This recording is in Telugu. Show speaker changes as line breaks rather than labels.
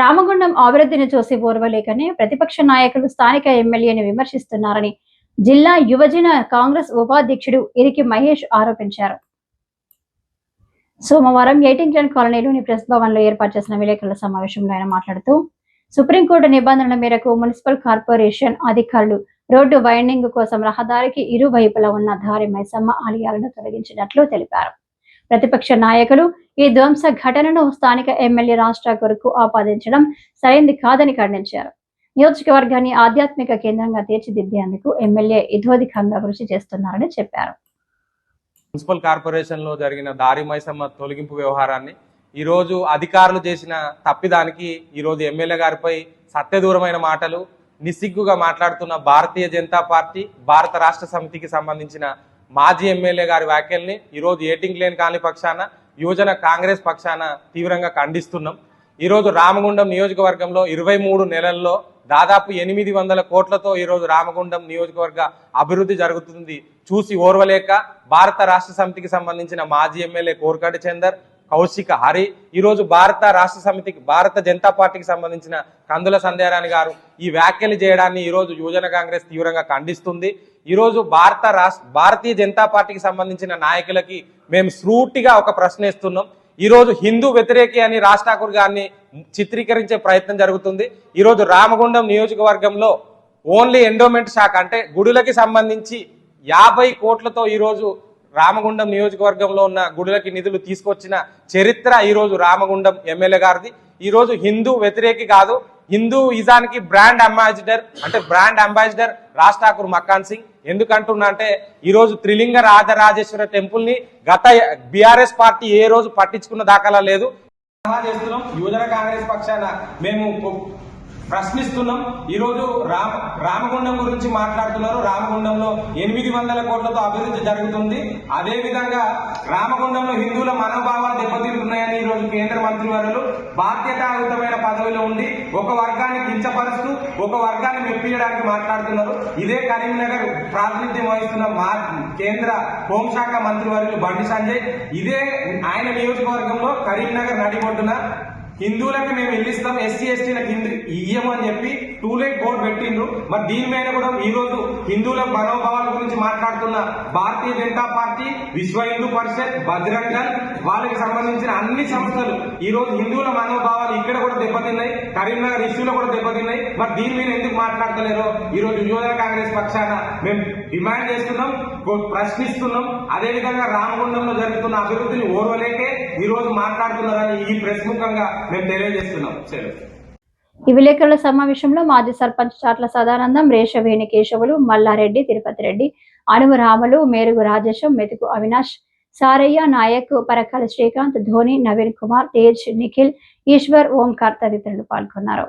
రామగుండం అభివృద్ధిని చూసి ఓర్వలేకనే ప్రతిపక్ష నాయకులు స్థానిక ఎమ్మెల్యేని విమర్శిస్తున్నారని జిల్లా యువజన కాంగ్రెస్ ఉపాధ్యక్షుడు ఇరికి మహేష్ ఆరోపించారు. సోమవారం ఎయిటింగ్లన్ కాలనీలోని ప్రెస్ భవన్లో ఏర్పాటు చేసిన విలేకరుల సమావేశంలో ఆయన మాట్లాడుతూ సుప్రీంకోర్టు నిబంధనల మేరకు మున్సిపల్ కార్పొరేషన్ అధికారులు రోడ్డు వైండింగ్ కోసం రహదారికి ఇరువైపులా ఉన్న దారి మైసమ్మ ఆలయాలను తొలగించినట్లు తెలిపారు. ప్రతిపక్ష నాయకులు ఈ ధ్వంస ఘటనను స్థానిక ఎమ్మెల్యే రాష్ట్ర కొరకు ఆపాదించడం సరైంది కాదని ఖండించారు. నియోజకవర్గాన్ని ఆధ్యాత్మిక కేంద్రంగా తీర్చిదిద్దేందుకు ఎమ్మెల్యే ఇతోధికంగా కృషి చేస్తున్నారని చెప్పారు.
మున్సిపల్ కార్పొరేషన్లో జరిగిన దారి మైసమ్మ తొలగింపు వ్యవహారాన్ని ఈ రోజు అధికారులు చేసిన తప్పిదానికి ఈ రోజు ఎమ్మెల్యే గారిపై సత్యదూరమైన మాటలు నిస్సిగ్గుగా మాట్లాడుతున్న భారతీయ జనతా పార్టీ భారత రాష్ట్ర సమితికి సంబంధించిన మాజీ ఎమ్మెల్యే గారి వ్యాఖ్యల్ని ఈరోజు ఏటింగ్ లేని కాని పక్షాన యువజన కాంగ్రెస్ పక్షాన తీవ్రంగా ఖండిస్తున్నాం. ఈరోజు రామగుండం నియోజకవర్గంలో ఇరవై మూడు నెలల్లో దాదాపు ఎనిమిది వందల కోట్లతో ఈరోజు రామగుండం నియోజకవర్గ అభివృద్ధి జరుగుతుంది. చూసి ఓర్వలేక భారత రాష్ట్ర సమితికి సంబంధించిన మాజీ ఎమ్మెల్యే కోరకటి చందర్ కౌశిక హరి. ఈరోజు భారత రాష్ట్ర సమితికి భారత జనతా పార్టీకి సంబంధించిన కందుల సంధ్యారాణి గారు ఈ వ్యాఖ్యలు చేయడాన్ని ఈరోజు యువజన కాంగ్రెస్ తీవ్రంగా ఖండిస్తుంది. ఈరోజు భారత రాష్ట్ర భారతీయ జనతా పార్టీకి సంబంధించిన నాయకులకి మేము సూటిగా ఒక ప్రశ్న ఇస్తున్నాం ఈరోజు హిందూ వ్యతిరేకి అని రాజ్ ఠాకూర్ గారిని చిత్రీకరించే ప్రయత్నం జరుగుతుంది. ఈరోజు రామగుండం నియోజకవర్గంలో ఓన్లీ ఎండోమెంట్ శాఖ అంటే గుడులకి సంబంధించి యాభై కోట్లతో ఈరోజు రామగుండం నియోజకవర్గంలో ఉన్న గుడులకి నిధులు తీసుకొచ్చిన చరిత్ర ఈరోజు రామగుండం ఎమ్మెల్యే గారిది. ఈరోజు హిందూ వ్యతిరేకి కాదు హిందూ ఇజానికి బ్రాండ్ అంబాసిడర్ అంటే బ్రాండ్ అంబాసిడర్ రాజ్ ఠాకూర్ మక్కాన్ సింగ్. ఎందుకంటున్నా అంటే ఈరోజు త్రిలింగ రాజరాజేశ్వర టెంపుల్ని గత బీఆర్ఎస్ పార్టీ ఏ రోజు పట్టించుకున్న దాఖలా లేదు. చేస్తున్నాం. యువజన కాంగ్రెస్ పక్షాన మేము ప్రశ్నిస్తున్నాం. ఈరోజు రామ రామగుండం గురించి మాట్లాడుతున్నారు. రామగుండంలో ఎనిమిది వందల కోట్లతో అభివృద్ధి జరుగుతుంది. అదే విధంగా రామగుండంలో హిందువుల మనోభావాలు దెబ్బతింటున్నాయని ఈరోజు కేంద్ర మంత్రివర్యులు బాధ్యతాయుతమైన పదవిలో ఉండి ఒక వర్గాన్ని కించపరుస్తూ ఒక వర్గాన్ని మెప్పించడానికి మాట్లాడుతున్నారు. ఇదే కరీంనగర్ ప్రాతినిధ్యం వహిస్తున్న మా కేంద్ర హోంశాఖ మంత్రివర్యులు బండి సంజయ్. ఇదే ఆయన నియోజకవర్గంలో కరీంనగర్ నడిబొడ్డున హిందువులకి మేము ఇల్లు ఇస్తాం ఎస్సీ ఎస్టీలకు హిందూ ఇయ్యము అని చెప్పి టూ లైట్ బోర్డు పెట్టిండ్రు. మరి దీని మీద కూడా ఈ రోజు హిందువుల మనోభావాల గురించి మాట్లాడుతున్న భారతీయ జనతా పార్టీ విశ్వ హిందూ పరిషత్ బజరంగల్ వాళ్ళకి సంబంధించిన అన్ని సంస్థలు ఈ రోజు హిందువుల మనోభావాలు ఇక్కడ కూడా దెబ్బతిన్నాయి కరీంనగర్ ఇష్యూలో కూడా దెబ్బతిన్నాయి. మరి దీని మీద ఎందుకు మాట్లాడతలేరో ఈ రోజు యువజన కాంగ్రెస్ పక్షాన మేము డిమాండ్ చేస్తున్నాం ప్రశ్నిస్తున్నాం. అదేవిధంగా రామగుండంలో జరుగుతున్న అభివృద్ధిని ఓర్వలేకే ఈ రోజు మాట్లాడుతున్నారని ఈ ప్రెస్ ముఖంగా మేము తెలియజేస్తున్నాం. సెలవు
ఈ విలేకరుల సమావేశంలో మాజీ సర్పంచ్ చాట్ల సదానందం రేషవేణి కేశవులు మల్లారెడ్డి తిరుపతి రెడ్డి అణువు రాములు మేరుగు రాజేశం మెతుకు అవినాష్ సారయ్య నాయక్ పరకాల శ్రీకాంత్ ధోని నవీన్ కుమార్ తేజ్ నిఖిల్ ఈశ్వర్ ఓంకార్ తదితరులు పాల్గొన్నారు.